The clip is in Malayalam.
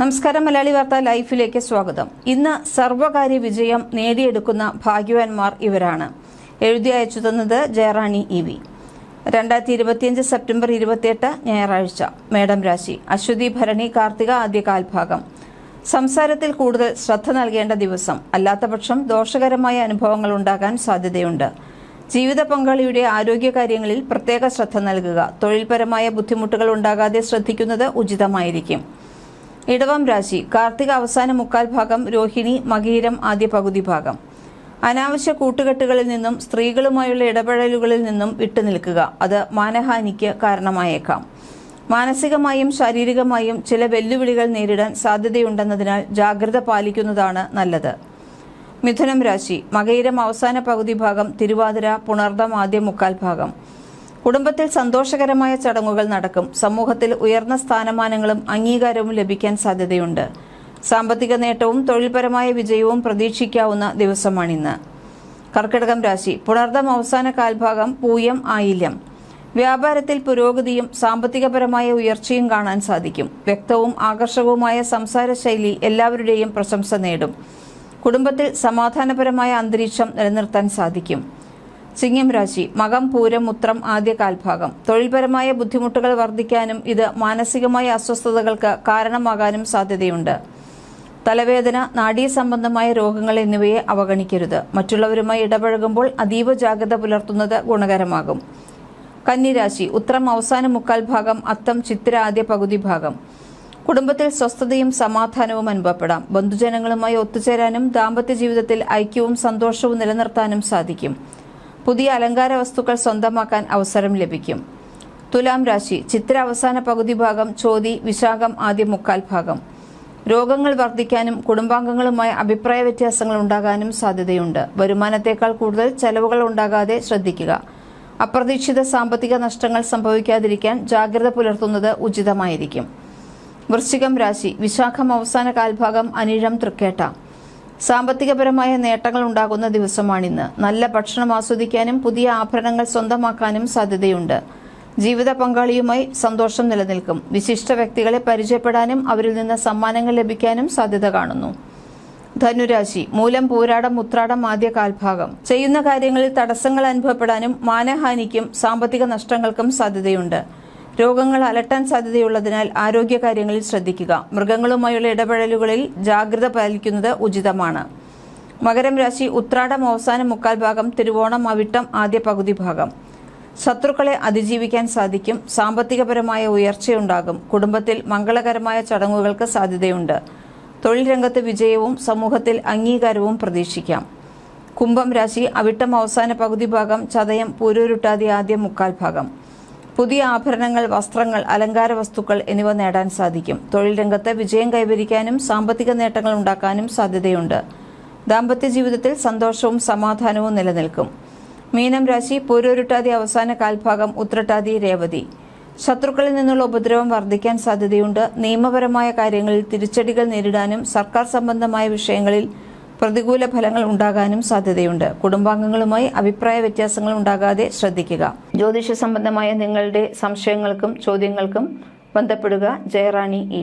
നമസ്കാരം മലയാളി വാർത്ത ലൈഫിലേക്ക് സ്വാഗതം. ഇന്ന് സർവകാര്യ വിജയം നേടിയെടുക്കുന്ന ഭാഗ്യവാന്മാർ ഇവരാണ്. എഴുതി അയച്ചു തന്നത് ജയറാണി ഇ വി. രണ്ടായിരത്തി ഇരുപത്തിയഞ്ച് സെപ്റ്റംബർ ഇരുപത്തിയെട്ട് ഞായറാഴ്ച മേഡം രാശി അശ്വതി ഭരണി കാർത്തിക ആദ്യ കാൽഭാഗം. സംസാരത്തിൽ കൂടുതൽ ശ്രദ്ധ നൽകേണ്ട ദിവസം. അല്ലാത്തപക്ഷം ദോഷകരമായ അനുഭവങ്ങൾ ഉണ്ടാകാൻ സാധ്യതയുണ്ട്. ജീവിത പങ്കാളിയുടെ ആരോഗ്യകാര്യങ്ങളിൽ പ്രത്യേക ശ്രദ്ധ നൽകുക. തൊഴിൽപരമായ ബുദ്ധിമുട്ടുകൾ ഉണ്ടാകാതെ ശ്രദ്ധിക്കുന്നത് ഉചിതമായിരിക്കും. ഇടവം രാശി കാർത്തിക അവസാന മുക്കാൽ ഭാഗം രോഹിണി മകീരം ആദ്യ പകുതി ഭാഗം. അനാവശ്യ കൂട്ടുകെട്ടുകളിൽ നിന്നും സ്ത്രീകളുമായുള്ള ഇടപെടലുകളിൽ നിന്നും വിട്ടുനിൽക്കുക അത് മാനഹാനിക്ക് കാരണമായേക്കാം. മാനസികമായും ശാരീരികമായും ചില വെല്ലുവിളികൾ നേരിടാൻ സാധ്യതയുണ്ടെന്നതിനാൽ ജാഗ്രത പാലിക്കുന്നതാണ് നല്ലത്. മിഥുനം രാശി മകയിരം അവസാന പകുതി ഭാഗം തിരുവാതിര പുണർദം ആദ്യ മുക്കാൽ ഭാഗം. കുടുംബത്തിൽ സന്തോഷകരമായ ചടങ്ങുകൾ നടക്കും. സമൂഹത്തിൽ ഉയർന്ന സ്ഥാനമാനങ്ങളും അംഗീകാരവും ലഭിക്കാൻ സാധ്യതയുണ്ട്. സാമ്പത്തിക നേട്ടവും തൊഴിൽപരമായ വിജയവും പ്രതീക്ഷിക്കാവുന്ന ദിവസമാണിന്ന്. കർക്കിടകം രാശി. പുണർദം അവസാന കാൽഭാഗം പൂയം ആയില്യം. വ്യാപാരത്തിൽ പുരോഗതിയും സാമ്പത്തികപരമായ ഉയർച്ചയും കാണാൻ സാധിക്കും. വ്യക്തവും ആകർഷകവുമായ സംസാര ശൈലി എല്ലാവരുടെയും പ്രശംസ നേടും. കുടുംബത്തിൽ സമാധാനപരമായ അന്തരീക്ഷം നിലനിർത്താൻ സാധിക്കും. ചിങ്ങം രാശി മകം പൂരം ഉത്രം ആദ്യ കാൽഭാഗം. തൊഴിൽപരമായ ബുദ്ധിമുട്ടുകൾ വർദ്ധിക്കാനും ഇത് മാനസികമായ അസ്വസ്ഥതകൾക്ക് കാരണമാകാനും സാധ്യതയുണ്ട്. തലവേദന നാഡീ സംബന്ധമായ രോഗങ്ങൾ എന്നിവയെ അവഗണിക്കരുത്. മറ്റുള്ളവരുമായി ഇടപഴകുമ്പോൾ അതീവ ജാഗ്രത പുലർത്തുന്നത് ഗുണകരമാകും. കന്നിരാശി ഉത്രം അവസാന മുക്കാൽ ഭാഗം അത്തം ചിത്തിര ആദ്യ പകുതി ഭാഗം. കുടുംബത്തിൽ സ്വസ്ഥതയും സമാധാനവും അനുഭവപ്പെടാം. ബന്ധുജനങ്ങളുമായി ഒത്തുചേരാനും ദാമ്പത്യ ജീവിതത്തിൽ ഐക്യവും സന്തോഷവും നിലനിർത്താനും സാധിക്കും. പുതിയ അലങ്കാര വസ്തുക്കൾ സ്വന്തമാക്കാൻ അവസരം ലഭിക്കും. തുലാം രാശി ചിത്ര അവസാന പകുതി ഭാഗം ചോതി വിശാഖം ആദ്യ മുക്കാൽ ഭാഗം. രോഗങ്ങൾ വർദ്ധിക്കാനും കുടുംബാംഗങ്ങളുമായി അഭിപ്രായ വ്യത്യാസങ്ങൾ ഉണ്ടാകാനും സാധ്യതയുണ്ട്. വരുമാനത്തേക്കാൾ കൂടുതൽ ചെലവുകൾ ഉണ്ടാകാതെ ശ്രദ്ധിക്കുക. അപ്രതീക്ഷിത സാമ്പത്തിക നഷ്ടങ്ങൾ സംഭവിക്കാതിരിക്കാൻ ജാഗ്രത പുലർത്തുന്നത് ഉചിതമായിരിക്കും. വൃശ്ചികം രാശി വിശാഖം അവസാന കാൽഭാഗം അനിഴം തൃക്കേട്ട. സാമ്പത്തികപരമായ നേട്ടങ്ങൾ ഉണ്ടാകുന്ന ദിവസമാണിന്ന്. നല്ല ഭക്ഷണം ആസ്വദിക്കാനും പുതിയ ആഭരണങ്ങൾ സ്വന്തമാക്കാനും സാധ്യതയുണ്ട്. ജീവിത പങ്കാളിയുമായി സന്തോഷം നിലനിൽക്കും. വിശിഷ്ട വ്യക്തികളെ പരിചയപ്പെടാനും അവരിൽ നിന്ന് സമ്മാനങ്ങൾ ലഭിക്കാനും സാധ്യത കാണുന്നു. ധനുരാശി മൂലം പൂരാടം ഉത്രാടം ആദ്യ കാൽഭാഗം. ചെയ്യുന്ന കാര്യങ്ങളിൽ തടസ്സങ്ങൾ അനുഭവപ്പെടാനും മാനഹാനിക്കും സാമ്പത്തിക നഷ്ടങ്ങൾക്കും സാധ്യതയുണ്ട്. രോഗങ്ങൾ അലട്ടാൻ സാധ്യതയുള്ളതിനാൽ ആരോഗ്യകാര്യങ്ങളിൽ ശ്രദ്ധിക്കുക. മൃഗങ്ങളുമായുള്ള ഇടപെടലുകളിൽ ജാഗ്രത പാലിക്കുന്നത് ഉചിതമാണ്. മകരം രാശി ഉത്രാടം അവസാനം മുക്കാൽ ഭാഗം തിരുവോണം അവിട്ടം ആദ്യ പകുതി ഭാഗം. ശത്രുക്കളെ അതിജീവിക്കാൻ സാധിക്കും. സാമ്പത്തികപരമായ ഉയർച്ചയുണ്ടാകും. കുടുംബത്തിൽ മംഗളകരമായ ചടങ്ങുകൾക്ക് സാധ്യതയുണ്ട്. തൊഴിൽ രംഗത്ത് വിജയവും സമൂഹത്തിൽ അംഗീകാരവും പ്രതീക്ഷിക്കാം. കുംഭം രാശി അവിട്ടം അവസാന പകുതി ഭാഗം ചതയം പൂരൂരുട്ടാതി ആദ്യ മുക്കാൽ ഭാഗം. പുതിയ ആഭരണങ്ങൾ വസ്ത്രങ്ങൾ അലങ്കാര വസ്തുക്കൾ എന്നിവ നേടാൻ സാധിക്കും. തൊഴിൽ രംഗത്ത് വിജയം കൈവരിക്കാനും സാമ്പത്തിക നേട്ടങ്ങൾ ഉണ്ടാക്കാനും സാധ്യതയുണ്ട്. ദാമ്പത്യ ജീവിതത്തിൽ സന്തോഷവും സമാധാനവും നിലനിൽക്കും. മീനം രാശി പൂരൂരുട്ടാതി അവസാന കാൽഭാഗം ഉത്രട്ടാതി രേവതി. ശത്രുക്കളിൽ നിന്നുള്ള ഉപദ്രവം വർദ്ധിക്കാൻ സാധ്യതയുണ്ട്. നിയമപരമായ കാര്യങ്ങളിൽ തിരിച്ചടികൾ നേരിടാനും സർക്കാർ സംബന്ധമായ വിഷയങ്ങളിൽ പ്രതികൂല ഫലങ്ങൾ ഉണ്ടാകാനും സാധ്യതയുണ്ട്. കുടുംബാംഗങ്ങളുമായി അഭിപ്രായ വ്യത്യാസങ്ങൾ ഉണ്ടാകാതെ ശ്രദ്ധിക്കുക. ജ്യോതിഷ സംബന്ധമായ നിങ്ങളുടെ സംശയങ്ങൾക്കും ചോദ്യങ്ങൾക്കും ബന്ധപ്പെടുക. ജയറാണി ഇ